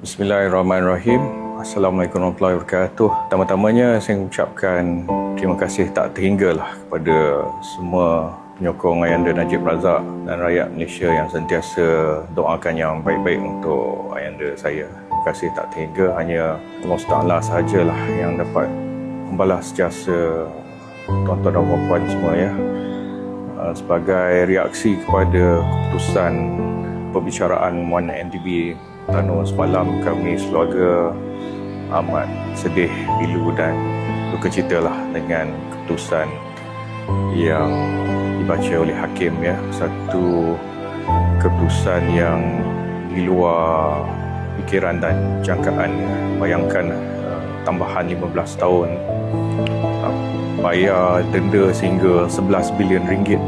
Bismillahirrahmanirrahim. Assalamualaikum warahmatullahi wabarakatuh. Pertama-tamanya saya mengucapkan terima kasih tak terhinggalah kepada semua penyokong Ayanda Najib Razak dan rakyat Malaysia yang sentiasa doakan yang baik-baik untuk Ayanda saya. Terima kasih tak terhingga hanya Allah Taala sahajalah yang dapat membalas jasa tuan-tuan dan puan-puan semua ya. Uh, sebagai reaksi kepada keputusan perbicaraan Muan NDB Tano semalam kami sekeluarga amat sedih, pilu dan duka cita lah dengan keputusan yang dibaca oleh hakim ya. Satu keputusan yang di luar fikiran dan jangkaan. Ya. Bayangkan uh, tambahan 15 tahun uh, bayar denda sehingga 11 bilion ringgit.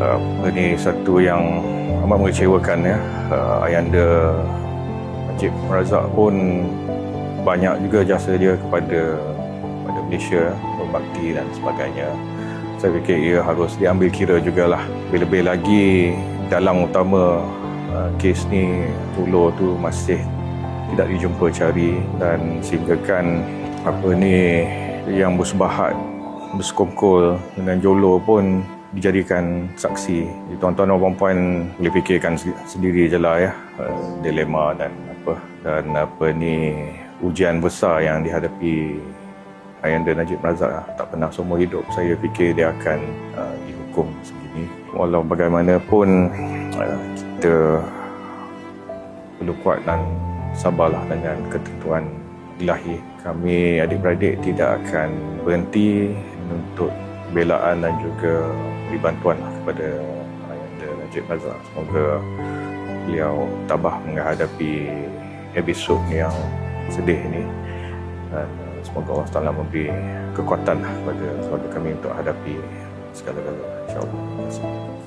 Uh, ini satu yang amat mengecewakan ya. Uh, Ayanda Najib Razak pun banyak juga jasa dia kepada kepada Malaysia, berbakti dan sebagainya. Saya fikir ia harus diambil kira jugalah. Lebih-lebih lagi dalam utama uh, kes ni Tulo tu masih tidak dijumpa cari dan sehinggakan apa ni yang bersebahat bersekongkol dengan Jolo pun dijadikan saksi. Tuan-tuan dan puan-puan boleh fikirkan sendiri je lah ya. Uh, dilema dan apa dan apa ni ujian besar yang dihadapi Ayanda Najib Razak. Tak pernah seumur hidup saya fikir dia akan uh, dihukum segini. Walau bagaimanapun uh, kita perlu kuat dan sabarlah dengan ketentuan ilahi. Kami adik-beradik tidak akan berhenti untuk belaan dan juga bantuan lah kepada Ayanda Najib Razak. Semoga beliau tabah menghadapi episod yang sedih ini dan semoga Allah Taala memberi kekuatan lah kepada keluarga kami untuk hadapi segala-galanya. InsyaAllah. Terima kasih.